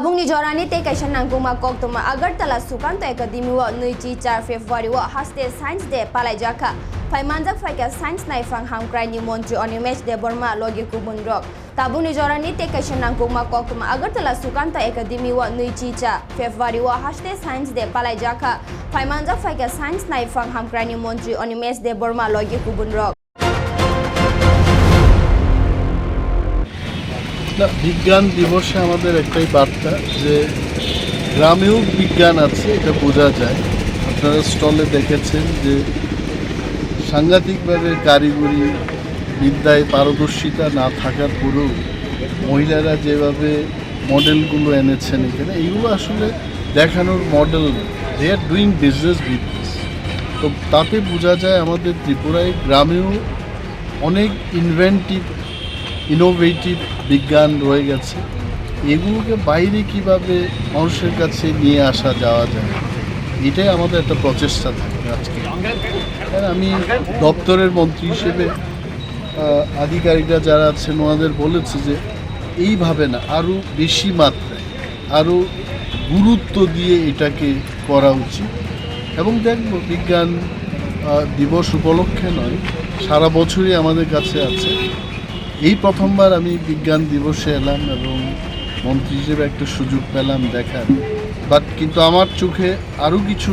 tabungni jorani te kaisa nangkuma koktoma agartala sukanto academy wa nuichi 4 february wa haste science day palai jaka paimanjak faika science naifang hamkrai ni মন্ত্রী অনিমেষ দেববর্মা লগে কুবুন রক tabungni jorani te kaisa nangkuma koktoma agartala sukanto academy wa nuichi 4 february wa haste science day palai jaka paimanjak faika science naifang hamkrai ni মন্ত্রী অনিমেষ দেববর্মা লগে কুবুন rock না বিজ্ঞান দিবসে আমাদের একটাই বার্তা যে গ্রামেও বিজ্ঞান আছে, এটা বোঝা যায়। আপনারা স্টলে দেখেছেন যে সাংঘাতিকভাবে কারিগরি বিদ্যায় পারদর্শিতা না থাকার পরেও মহিলারা যেভাবে মডেলগুলো এনেছেন এখানে এইগুলো আসলে দেখানোর model they are doing business business তো তাতে বোঝা যায় আমাদের ত্রিপুরায় গ্রামেও অনেক ইনভেন্টিভ ইনোভেটিভ বিজ্ঞান রয়ে গেছে। এগুলোকে বাইরে কীভাবে মানুষের কাছে নিয়ে আসা যাওয়া যায়, এটাই আমাদের একটা প্রচেষ্টা থাকে আজকে। আমি দপ্তরের মন্ত্রী হিসেবে আধিকারিকরা যারা আছেন ওনাদের বলেছে যে, এইভাবে না আরও বেশি মাত্রায় আরও গুরুত্ব দিয়ে এটাকে করা উচিত। এবং দেখব, বিজ্ঞান দিবস উপলক্ষে নয়, সারা বছরই আমাদের কাছে আছে। এই প্রথমবার আমি বিজ্ঞান দিবসে এলাম এবং মন্ত্রী হিসেবে একটা সুযোগ পেলাম দেখার। বাট কিন্তু আমার চোখে আরও কিছু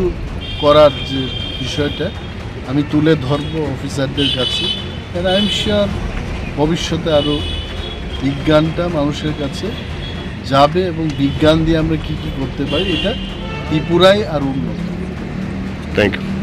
করার যে বিষয়টা আমি তুলে ধরবো অফিসারদের কাছে। আই এম শিওর ভবিষ্যতে আরও বিজ্ঞানটা মানুষের কাছে যাবে এবং বিজ্ঞান দিয়ে আমরা কী কী করতে পারি, এটা ত্রিপুরায় আর উন্নত। Thank you